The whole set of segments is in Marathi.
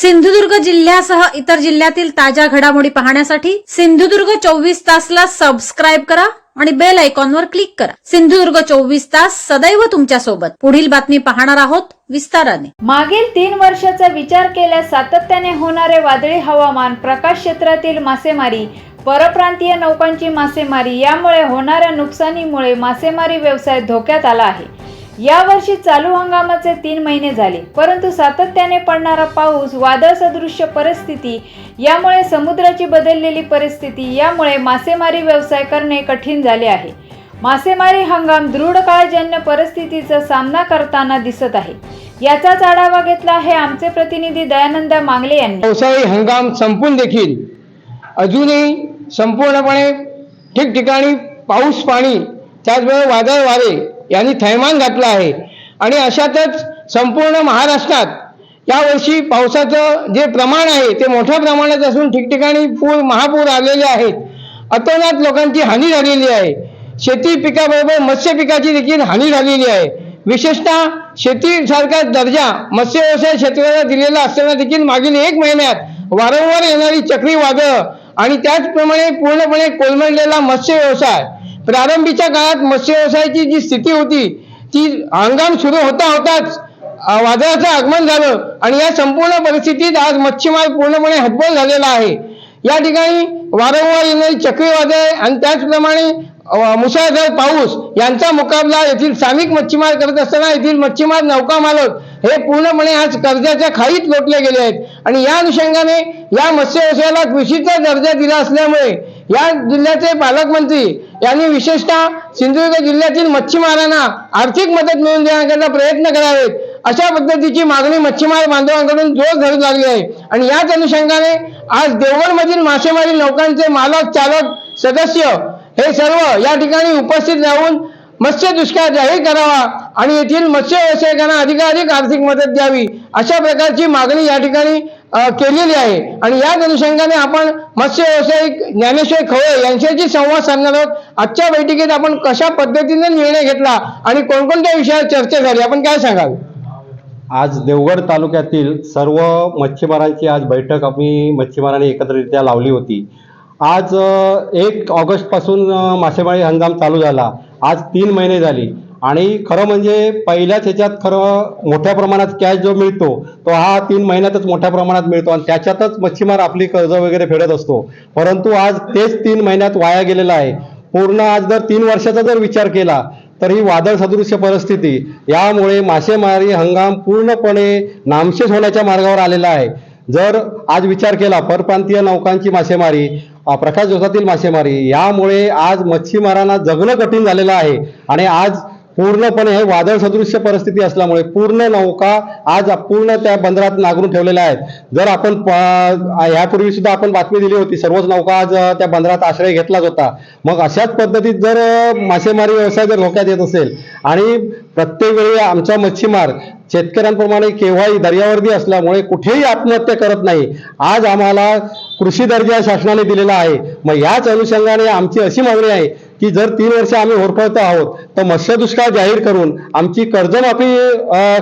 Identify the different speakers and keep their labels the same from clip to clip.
Speaker 1: सिंधुदुर्ग जिल्ह्यासह इतर जिल्ह्यातील ताज्या घडामोडी पाहण्यासाठी सिंधुदुर्ग चोवीस तासला सबस्क्राईब करा आणि बेल आयकॉनवर क्लिक करा. सिंधुदुर्ग चोवीस तास सदैव तुमच्यासोबत. पुढील बातमी पाहणार आहोत विस्ताराने.
Speaker 2: मागील तीन वर्षाचा विचार केल्यास सातत्याने होणारे वादळी हवामान प्रकाश क्षेत्रातील मासेमारी परप्रांतीय नौकांची मासेमारी यामुळे होणाऱ्या नुकसानीमुळे मासेमारी व्यवसाय धोक्यात आला आहे. यावर्षी चालू हंगामाचे तीन महिने झाले परंतु सातत्याने पडणारा पाऊस वादळ सदृश्य परिस्थिती यामुळे समुद्राची बदललेली परिस्थिती यामुळे मासेमारी व्यवसाय करणे कठीण झाले आहे. मासेमारी हंगाम दृढ काळजन्य परिस्थितीचा सामना करताना दिसत आहे. याचाच आढावा घेतला आहे आमचे प्रतिनिधी दयानंद मांगले यांनी.
Speaker 3: पावसाळी हंगाम संपून देखील अजूनही संपूर्णपणे ठिकठिकाणी पाऊस पाणी त्याचबरोबर वादळ वारे यांनी थैमान घातलं आहे. आणि अशातच संपूर्ण महाराष्ट्रात यावर्षी पावसाचं जे प्रमाण आहे ते मोठ्या प्रमाणात असून ठिकठिकाणी पूर महापूर आलेले आहेत. अतोनात लोकांची हानी झालेली आहे. शेती पिकाबरोबर मत्स्य पिकाची देखील हानी झालेली आहे. विशेषतः शेतीसारखा दर्जा मत्स्य व्यवसाय क्षेत्राला दिलेला असताना देखील मागील एक महिन्यात वारंवार येणारी चक्रीवादळ आणि त्याचप्रमाणे पूर्णपणे कोलमडलेला मत्स्य व्यवसाय प्रारंभीच्या काळात मत्स्य व्यवसायाची जी स्थिती होती ती हंगाम सुरू होता होताच वादळाचं आगमन झालं आणि या संपूर्ण परिस्थितीत आज मच्छीमार पूर्णपणे हतबल झालेला आहे. या ठिकाणी वारंवार येणारी चक्रीवादळ आणि त्याचप्रमाणे मुसळधार पाऊस यांचा मुकाबला येथील स्थानिक मच्छीमार करत असताना येथील मच्छीमार नौका मालक हे पूर्णपणे आज कर्जाच्या खाईत लोटले गेले आहेत. आणि या अनुषंगाने या मत्स्य व्यवसायाला कृषीचा दर्जा दिला असल्यामुळे या जिल्ह्याचे पालकमंत्री यांनी विशेषतः सिंधुदुर्ग जिल्ह्यातील मच्छीमारांना आर्थिक मदत मिळवून देण्याकरता प्रयत्न करावेत. अशा पद्धतीची मागणी मच्छीमार बांधवांकडून जोर धरू लागली आहे. आणि याच अनुषंगाने आज देवगडमधील मासेमारी नौकांचे मालक चालक सदस्य हे सर्व या ठिकाणी उपस्थित राहून मत्स्य दुष्काळ जाहीर करावा आणि येथील मत्स्य व्यावसायिकांना अधिकाधिक आर्थिक मदत द्यावी अशा प्रकारची मागणी या ठिकाणी केलेली आहे. आणि याच अनुषंगाने आपण मत्स्य व्यावसायिक ज्ञानेश्वर खवळे यांच्याशी संवाद साधणार आहोत. आजच्या बैठकीत आपण कशा पद्धतीने निर्णय घेतला आणि कोणकोणत्या विषयावर चर्चा झाली? आपण काय सांगाल?
Speaker 4: आज देवगड तालुक्यातील सर्व मच्छीमारांची आज बैठक आम्ही मच्छीमारांनी एकत्ररित्या लावली होती. आज एक ऑगस्टपासून मासेमारी हंगाम चालू झाला. आज तीन महिने झाली. आणि खरं म्हणजे पहिल्याच ह्याच्यात खरं मोठ्या प्रमाणात कॅश जो मिळतो तो हा तीन महिन्यातच मोठ्या प्रमाणात मिळतो आणि त्याच्यातच मच्छीमार आपली कर्ज वगैरे फेडत असतो. परंतु आज तेच तीन महिन्यात वाया गेलेलं आहे. पूर्ण आज जर तीन वर्षाचा जर विचार केला तर ही वादळ सदृश्य परिस्थिती यामुळे मासेमारी हंगाम पूर्णपणे नामशेष होण्याच्या मार्गावर आलेला आहे. जर आज विचार केला परप्रांतीय नौकांची मासेमारी प्रकाश जोसातील मासेमारी यामुळे आज मच्छीमारांना जगणं कठीण झालेलं आहे. आणि आज पूर्णपणे हे वादळ सदृश्य परिस्थिती असल्यामुळे पूर्ण नौका आज पूर्ण त्या बंदरात नागरून ठेवलेल्या आहेत. जर आपण प- यापूर्वी सुद्धा आपण बातमी दिली होती सर्वच नौका आज त्या बंदरात आश्रय घेतलाच होता. मग अशाच पद्धतीत जर मासेमारी व्यवसाय जर धोक्यात येत असेल आणि प्रत्येक वेळी आमचा मच्छीमार शेतकऱ्यांप्रमाणे केव्हाही दर्यावर्दी असल्यामुळे कुठेही आत्महत्या करत नाही आज आम्हाला कृषी दर्जा शासनाने दिलेला आहे. मग याच अनुषंगाने आमची अशी मागणी आहे की जर तीन वर्ष आम्ही होरपळत आहोत तर मत्स्य दुष्काळ जाहीर करून आमची कर्जमाफी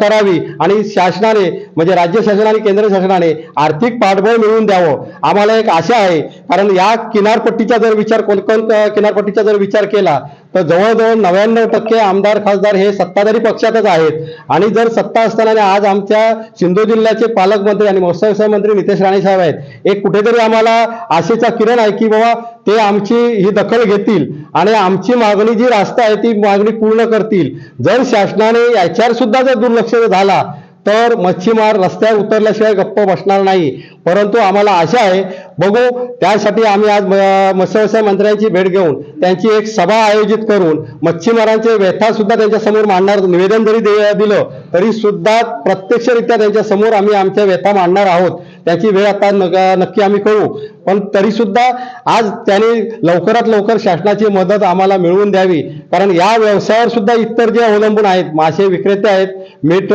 Speaker 4: करावी आणि शासनाने म्हणजे राज्य शासन आणि केंद्र शासनाने आर्थिक पाठबळ मिळवून द्यावं. आम्हाला एक आशा आहे कारण या किनारपट्टीचा जर विचार कोणकोण किनारपट्टीचा जर विचार केला तर जवळजवळ नव्याण्णव टक्के आमदार खासदार हे सत्ताधारी पक्षातच आहेत. आणि जर सत्ता असताना आज आमच्या सिंधू जिल्ह्याचे पालकमंत्री आणि महोत्सव मंत्री नितेश राणे साहेब आहेत. एक कुठेतरी आम्हाला आशेचा किरण आहे की बाबा ते आमची ही दखल घेतील आणि आमची मागणी जी रास्ता आहे ती मागणी पूर्ण करतील. जर शासनाने याच्यावर सुद्धा जर दुर्लक्ष झाला तर मच्छीमार रस्त्यावर उतरल्याशिवाय गप्प बसणार नाही. परंतु आम्हाला आशा आहे बघू त्यासाठी आम्ही आज मत्स्यव्यवसाय मत्स्य मंत्र्यांची भेट घेऊन त्यांची एक सभा आयोजित करून मच्छीमारांचे व्यथा सुद्धा त्यांच्यासमोर मांडणार निवेदन जरी दिलं तरी सुद्धा प्रत्यक्षरित्या त्यांच्यासमोर आम्ही आमच्या व्यथा मांडणार आहोत. त्याची वेळ आता नक्की आम्ही करू. पण तरी सुद्धा आज त्याने लवकरात लवकर शासनाची मदत आम्हाला मिळवून द्यावी. कारण या व्यवसायावर सुद्धा इतर जे अवलंबून आहेत मासे विक्रेते आहेत मीठ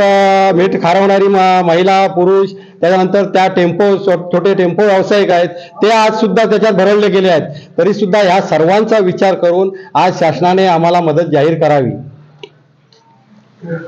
Speaker 4: मीठ खारवणारी महिला पुरुष त्याच्यानंतर त्या टेम्पो छोटे टेम्पो व्यावसायिक आहेत ते आज सुद्धा त्याच्यात भरवले गेले आहेत. तरी सुद्धा ह्या सर्वांचा विचार करून आज शासनाने आम्हाला मदत जाहीर करावी.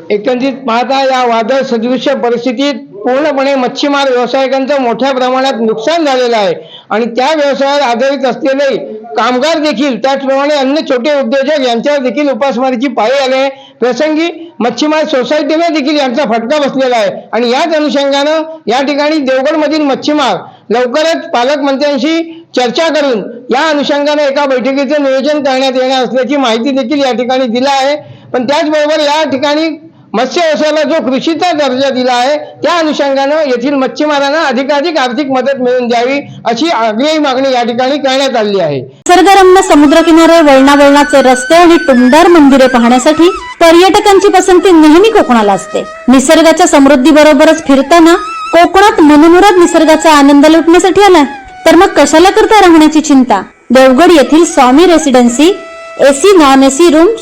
Speaker 3: एकंदरीत पाहता या वादळ सदृश्य परिस्थितीत पूर्णपणे मच्छीमार व्यावसायिकांचं मोठ्या प्रमाणात नुकसान झालेलं आहे. आणि त्या व्यवसायावर आधारित असलेले कामगार देखील त्याचप्रमाणे अन्य छोटे उद्योजक यांच्यावर देखील उपासमारीची पाळी आली आहे. प्रसंगी मच्छीमार सोसायटीने देखील यांचा फटका बसलेला आहे. आणि याच अनुषंगानं या ठिकाणी देवगडमधील मच्छीमार लवकरच पालकमंत्र्यांशी चर्चा करून या अनुषंगाने एका बैठकीचं नियोजन करण्यात येणार असल्याची माहिती देखील या ठिकाणी दिला आहे. पण त्याचबरोबर या ठिकाणी मत्स्य व्यवसायाला जो कृषीचा दर्जा दिला आहे त्या अनुषंगानं येथील मच्छीमारांना अधिकाधिक आर्थिक मदत मिळवून द्यावी अशी आग्रही मागणी या ठिकाणी करण्यात आली आहे.
Speaker 1: निसर्गरम्य समुद्रकिनारे वळणावळणाचे रस्ते आणि टुमदार मंदिरे पाहण्यासाठी पर्यटकांची पसंती नेहमी कोकणाला असते. निसर्गाच्या समृद्धी बरोबरच फिरताना कोकणात मनमुराद निसर्गाचा आनंद लुटण्यासाठी आलाय. तर मग कशाला करता राहण्याची चिंता? देवगड येथील Swami residency AC non AC rooms